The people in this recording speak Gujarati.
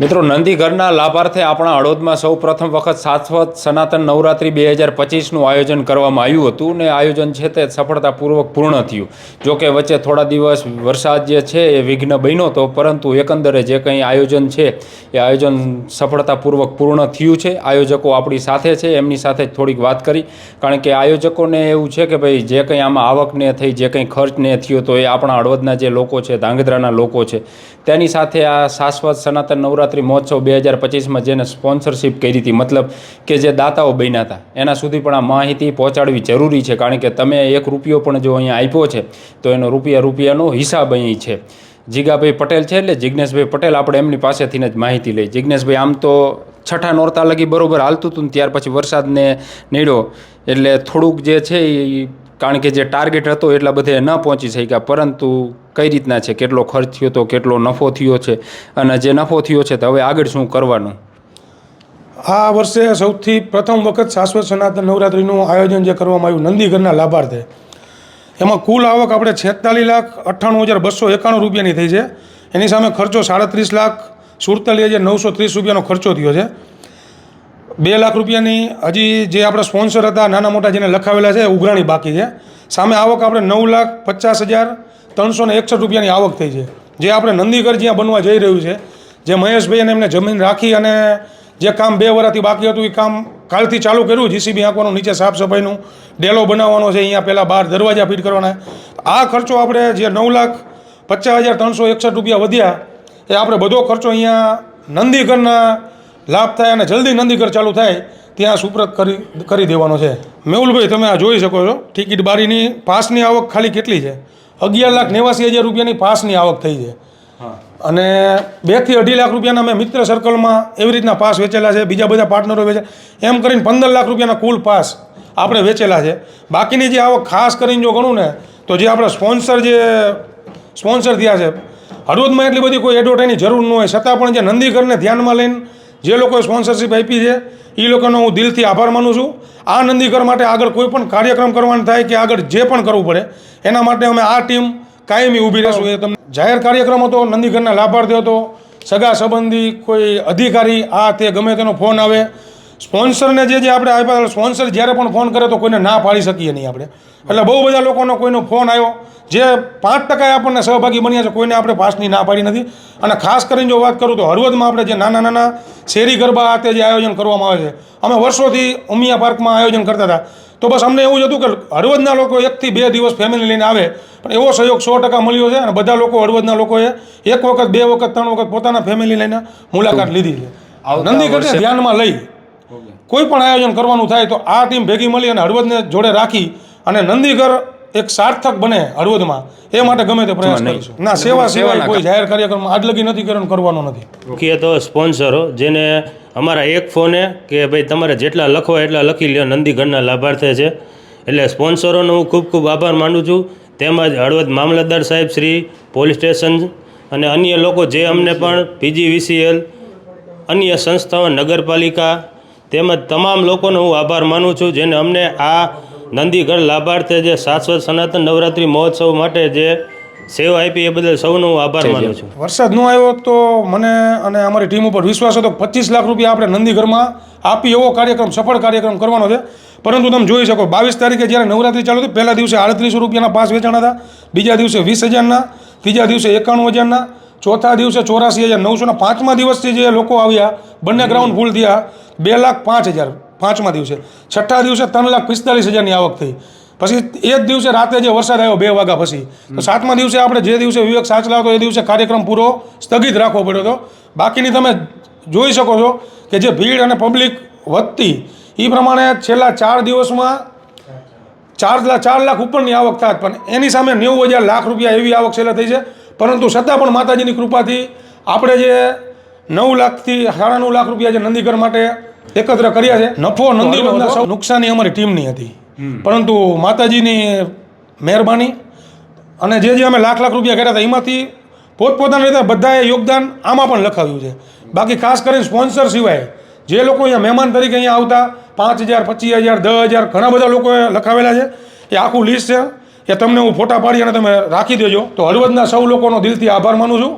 મિત્રો, નંદીઘરના લાભાર્થે આપણા હળોદમાં સૌ પ્રથમ વખત શાશ્વત સનાતન નવરાત્રિ બે હજાર પચીસનું આયોજન કરવામાં આવ્યું હતું ને આયોજન છે તે સફળતાપૂર્વક પૂર્ણ થયું. જો કે વચ્ચે થોડા દિવસ વરસાદ જે છે એ વિઘ્ન બન્યો હતો પરંતુ એકંદરે જે કંઈ આયોજન છે એ આયોજન સફળતાપૂર્વક પૂર્ણ થયું છે. આયોજકો આપણી સાથે છે, એમની સાથે જ થોડીક વાત કરી. કારણ કે આયોજકોને એવું છે કે ભાઈ, જે કંઈ આમાં આવકને થઈ, જે કંઈ ખર્ચને થયો તો એ આપણા હળવદના જે લોકો છે, ધાંગધ્રાના લોકો છે, તેની સાથે આ શાશ્વત સનાતન નવરાત્રિ મહોત્સવ બે હજાર પચીસમાં જેને સ્પોન્સરશિપ કરી હતી, મતલબ કે જે દાતાઓ બન્યા હતા, એના સુધી પણ આ માહિતી પહોંચાડવી જરૂરી છે, કારણ કે તમે એક રૂપિયો પણ જો અહીંયા આપ્યો છે, તો એનો રૂપિયા રૂપિયાનો હિસાબ અહીં છે. જીગાભાઈ પટેલ છે એટલે જિજ્ઞેશભાઈ પટેલ આપણે એમની પાસેથી જ માહિતી લઈ જિજ્ઞેશભાઈ આમ તો છઠ્ઠા નોરતા લગી બરોબર હાલતું હતું ને ત્યાર પછી વરસાદને નીડ્યો, એટલે થોડુંક જે છે એ કારણ કે જે ટાર્ગેટ હતો એટલા બધે ન પહોંચી શક્યા, પરંતુ કઈ રીતના છે? કેટલો ખર્ચ થયો તો કેટલો નફો થયો છે? અને જે નફો થયો છે તો હવે આગળ શું કરવાનું? આ વર્ષે સૌથી પ્રથમ વખત શાશ્વત સનાતન નવરાત્રિનું આયોજન જે કરવામાં આવ્યું નંદીગરના લાભાર્થે. એમાં કુલ આવક આપણે છેતાલીસ લાખ અઠ્ઠાણું હજાર બસો એકાણું રૂપિયાની થઈ છે. એની સામે ખર્ચો સાડત્રીસ લાખ સુડતાલીસ હજાર નવસો ત્રીસ રૂપિયાનો ખર્ચો થયો છે. બે લાખ રૂપિયાની હજી જે આપણા સ્પોન્સર હતા, નાના મોટા જેને લખાવેલા છે ઉઘરાણી બાકી છે. સામે આવક આપણે નવ લાખ પચાસ હજાર ત્રણસો ને એકસઠ રૂપિયાની આવક થઈ છે. જે આપણે નંદીગર જ્યાં બનવા જઈ રહ્યું છે, જે મહેશભાઈ અને એમને જમીન રાખી અને જે કામ બે વર્ષથી બાકી હતું, એ કામ કાલથી ચાલુ કર્યું. જીસીબી આંકવાનું નીચે સાફ સફાઈનું ડેલો બનાવવાનો છે, અહીંયા પહેલાં બહાર દરવાજા ફિટ કરવાના. આ ખર્ચો આપણે જે નવ લાખ પચાસ હજાર ત્રણસો એકસઠ રૂપિયા વધ્યા, એ આપણે બધો ખર્ચો અહીંયા નંદીગરના લાભ થાય અને જલ્દી નંદીગર ચાલુ થાય, ત્યાં સુપ્રત કરી કરી દેવાનો છે. મેહુલભાઈ, તમે આ જોઈ શકો છો. ટિકિટ બારીની, પાસની આવક ખાલી કેટલી છે? અગિયાર લાખ નેવાસી હજાર રૂપિયાની પાસની આવક થઈ છે. અને બેથી અઢી લાખ રૂપિયાના મેં મિત્ર સર્કલમાં એવી રીતના પાસ વેચેલા છે બીજા બધા પાર્ટનરો વેચે એમ કરીને પંદર લાખ રૂપિયાના કુલ પાસ આપણે વેચેલા છે. બાકીની જે આવક ખાસ કરીને જો ગણું ને તો જે આપણે સ્પોન્સર જે સ્પોન્સર થયા છે હળવદમાં એટલી બધી કોઈ એડવર્ટાઈની જરૂર ન હોય. છતાં પણ જે નંદીઘરને ધ્યાનમાં લઈને જે લોકોએ સ્પોન્સરશિપ આપી છે એ લોકોનો હું દિલથી આભાર માનું છું. આ નંદીઘર માટે આગળ કોઈ પણ કાર્યક્રમ કરવાનો થાય કે આગળ જે પણ કરવું પડે, એના માટે અમે આ ટીમ કાયમી ઊભી રહેશું. એ તમને જાહેર કાર્યક્રમ હતો નંદીઘરના લાભાર્થી હતો, સગા સંબંધી, કોઈ અધિકારી, આ તે ગમે તેનો ફોન આવે. સ્પોન્સરને જે જે આપણે આપ્યા સ્પોન્સર જ્યારે પણ ફોન કરે તો કોઈને ના પાડી શકીએ નહીં આપણે. એટલે બહુ બધા લોકોનો કોઈનો ફોન આવ્યો. જે પાંચ ટકાએ આપણને સહભાગી બન્યા છે કોઈને આપણે પાસની ના પાડી નથી. અને ખાસ કરીને જો વાત કરું તો હળવદમાં આપણે જે નાના નાના શેરી ગરબા આ તે જે આયોજન કરવામાં આવે છે અમે વર્ષોથી ઉમિયા પાર્કમાં આયોજન કરતા હતા. તો બસ અમને એવું જ હતું કે હળવદના લોકો એકથી બે દિવસ ફેમિલી લઈને આવે પણ એવો સહયોગ સો ટકા મળ્યો છે અને બધા લોકો હળવદના લોકોએ એક વખત બે વખત ત્રણ વખત પોતાના ફેમિલી લઈને મુલાકાત લીધી છે. નંદીગઢને ધ્યાનમાં લઈ કોઈ પણ આયોજન કરવાનું થાય તો આ ટીમ ભેગી મળી અને હળવદને જોડે રાખી અને નંદીઘર એક સાર્થક બને હળવદમાં એ માટે ગમે તે પ્રયાસ કરીશું. ના સેવા સિવાય સેવાના કોઈ જાહેર કાર્યક્રમ આજ લગી નથી કર્યો કરવાનો નથી. મુખ્ય તો સ્પોન્સરો જેને અમારા એક ફોને કે ભાઈ તમારે જેટલા લખો એટલા લખી લ્યો નંદીગઢના લાભાર્થે છે. એટલે સ્પોન્સરોનો હું ખૂબ ખૂબ આભાર માનું છું. તેમજ હળવદ મામલતદાર સાહેબ શ્રી પોલીસ સ્ટેશન અને અન્ય લોકો જે અમને પણ પીજીવીસીએલ અન્ય સંસ્થાઓ નગરપાલિકા તેમજ તમામ લોકોનો હું આભાર માનું છું જેને અમને આ નંદીગઢ લાભાર્થે જે શાશ્વત સનાતન નવરાત્રિ મહોત્સવ માટે જે સેવા આપી એ બદલ સૌનો હું આભાર માનું છું. વરસાદ ન આવ્યો તો મને અને અમારી ટીમ ઉપર વિશ્વાસ હતો પચીસ લાખ રૂપિયા આપણે નંદીગઢમાં આપી એવો કાર્યક્રમ સફળ કાર્યક્રમ કરવાનો છે. પરંતુ તમે જોઈ શકો બાવીસ તારીખે જ્યારે નવરાત્રી ચાલુ હતી પહેલા દિવસે આડત્રીસો રૂપિયાના પાસ વેચાણ હતા બીજા દિવસે વીસ હજારના ત્રીજા દિવસે એકાણું હજારના ચોથા દિવસે ચોરાસી હજાર નવસોના પાંચમા દિવસથી જે લોકો આવ્યા બંને ગ્રાઉન્ડ ફૂલ થયા બે લાખ પાંચ હજાર. પાંચમા દિવસે. છઠ્ઠા દિવસે ત્રણ લાખ પિસ્તાલીસ હજારની આવક થઈ. પછી એ જ દિવસે રાતે જે વરસાદ આવ્યો બે વાગ્યા પછી. તો સાતમા દિવસે આપણે જે દિવસે વિવેક સાચલા હતો એ દિવસે કાર્યક્રમ પૂરો સ્થગિત રાખવો પડ્યો હતો. બાકીની તમે જોઈ શકો છો કે જે ભીડ અને પબ્લિક વધતી એ પ્રમાણે છેલ્લા ચાર દિવસમાં ચાર લાખ ચાર લાખ ઉપરની આવક થાય પણ એની સામે નેવું હજાર લાખ રૂપિયા એવી આવક છેલ્લા થઈ છે. પરંતુ છતાં પણ માતાજીની કૃપાથી આપણે જે નવ લાખથી સાડા નવ લાખ રૂપિયા જે નંદીઘર માટે એકત્ર કર્યા છે. નફો નંદીઘરના સૌ નુકસાની અમારી ટીમની હતી. પરંતુ માતાજીની મહેરબાની અને જે જે અમે લાખ લાખ રૂપિયા કર્યા હતા એમાંથી પોતપોતાની રીતે બધાએ યોગદાન આમાં પણ લખાવ્યું છે. બાકી ખાસ કરીને સ્પોન્સર સિવાય જે લોકો અહીંયા મહેમાન તરીકે અહીંયા આવતા પાંચ હજાર પચીસ હજાર દસ હજાર ઘણા બધા લોકોએ લખાવેલા છે. એ આખું લિસ્ટ છે. એ તમને હું ફોટા પાડી અને તમે રાખી દેજો. તો હળવદના સૌ લોકોનો દિલથી આભાર માનું છું.